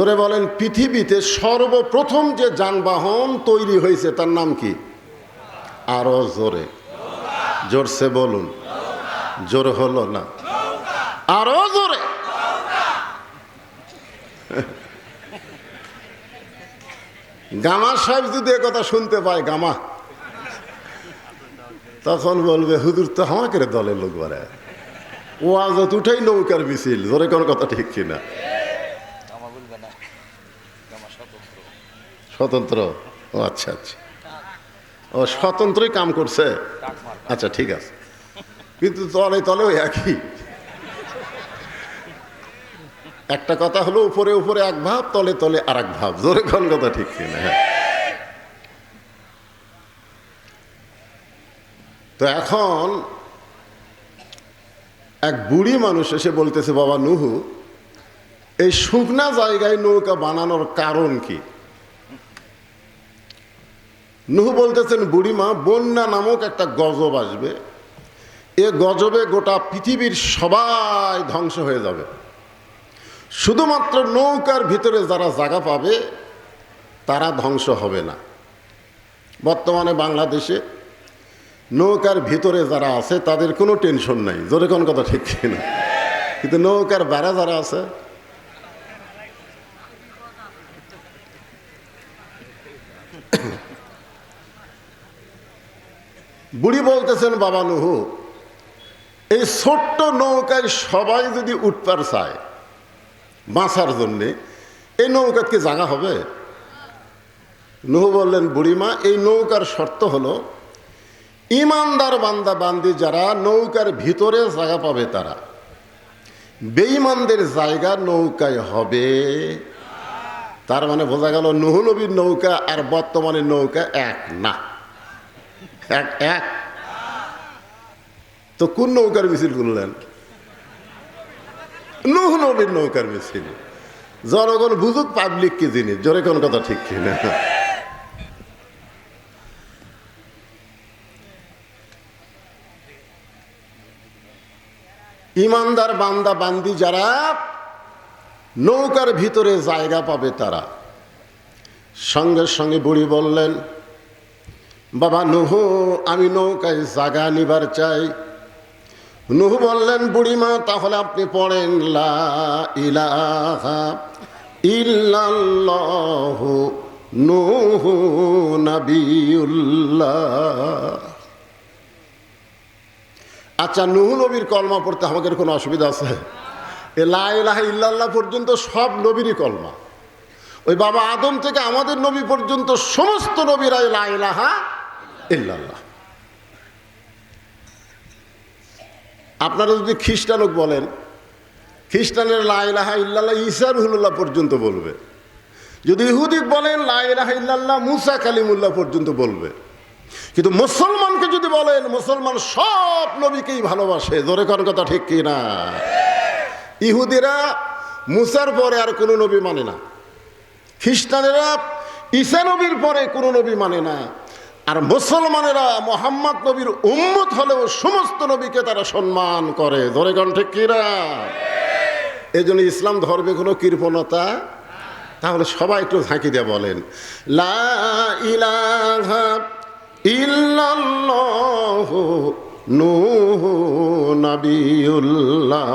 ধরে বলেন, পৃথিবীতে সর্বপ্রথম যে যানবাহন তৈরি হয়েছে, তার নাম কি? আরও জোরে। জোরসে বলুন। জোর হলো না। আরও জোরে। গামা সাহেব যদি কথা শুনতে পায়, গামা। তখন বলবে, হুজুর তো আমাকে দলের লোক বাড়ায় ও আজত উঠেই নৌকার মিছিল। জোরে কোনো কথা ঠিক কিনা? না। স্বতন্ত্র। ও আচ্ছা আচ্ছা। ও স্বতন্ত্রই কাম করছে? আচ্ছা ঠিক আছে। কিন্তু তলে তলে ওই একই। একটা কথা হলো উপরে উপরে এক ভাব তলে তলে আর এক ভাব। জোরে কোন কথা ঠিক কিনা হ্যাঁ। তো এখন এক বুড়ি মানুষ এসে বলতেছে বাবা নুহু এই শুকনা জায়গায় নৌকা বানানোর কারণ কি? নুহু বলতেছেন, বুড়িমা, বন্যা নামক একটা গজব আসবে। এ গজবে গোটা পৃথিবীর সবাই ধ্বংস হয়ে যাবে। শুধুমাত্র নৌকার ভিতরে যারা জায়গা পাবে, তারা ধ্বংস হবে না। বর্তমানে বাংলাদেশে নৌকার ভিতরে যারা আছে, তাদের কোনো টেনশন নাই। জোরে কোন কথা ঠিক কিনা? কিন্তু নৌকার বেড়া যারা আছে বুড়ি বলতেছেন, বাবা নুহু, এই ছোট্ট নৌকায় সবাই যদি উঠপার চায় বাঁচার জন্যে, এই নৌকার কি জাগা হবে? নুহু বললেন, বুড়িমা, এই নৌকার শর্ত হলো, ইমানদার বান্দা বান্দি যারা নৌকার ভিতরে জায়গা পাবে তারা, বেঈমানদের জায়গা নৌকায় হবে। তার মানে বোঝা গেল, নুহু নবীর নৌকা আর বর্তমানে নৌকা এক না। এক এক। তো কোন নৌকার মিছিল করলেন নুহ নবীর নৌকার মিছিল। জনগণ বুঝুক পাবলিক কি জিনিস, জোরে কোন কথা ঠিক কিনা। ইমানদার বান্দা, বান্দি যারা, নৌকার ভিতরে জায়গা পাবে তারা। সঙ্গে সঙ্গে বুড়ি বললেন বাবা নুহু, আমি নৌকায় জাগা নিবার চাই। নুহু বললেন, বুড়িমা, তাহলে আপনি পড়েন, লা ইলাহা ইল্লাল্লাহু আচ্ছা নুহু নবীর কলমা পড়তে আমাদের কোনো অসুবিধা আছে? এ লা ইলাহা ইল্লাল্লাহ পর্যন্ত সব নবীরই কলমা। ওই বাবা আদম থেকে আমাদের নবী পর্যন্ত সমস্ত নবীরাই লা ইলাহা ইল্লাল্লাহ। আপনারা যদি খ্রিস্টানক বলেন, খ্রিস্টানের লা ইলাহা ইল্লাল্লাহ ঈসা রুহুল্লাহ পর্যন্ত বলবে। যদি ইহুদিক বলেন, লা ইলাহা ইল্লাল্লাহ মুসা কালিমুল্লাহ পর্যন্ত বলবে। কিন্তু মুসলমানকে যদি বলেন, মুসলমান সব নবীকেই ভালোবাসে, জোরে করার কথা ঠিক কি না? ইহুদিরা মুসার পরে আর কোনো নবী মানে না। খ্রিস্টানেরা ঈসা নবীর পরে কোনো নবী মানে না। আর মুসলমানেরা মোহাম্মদ নবীর উম্মত হলেও সমস্ত নবীকে তারা সম্মান করে। ধরে গণ ঠিক কিরা এই জন্য ইসলাম ধর্মে কোনো কৃপণতা তাহলে সবাই একটু ঝাঁকি দিয়ে বলেন, লা নাবিউল্লাহ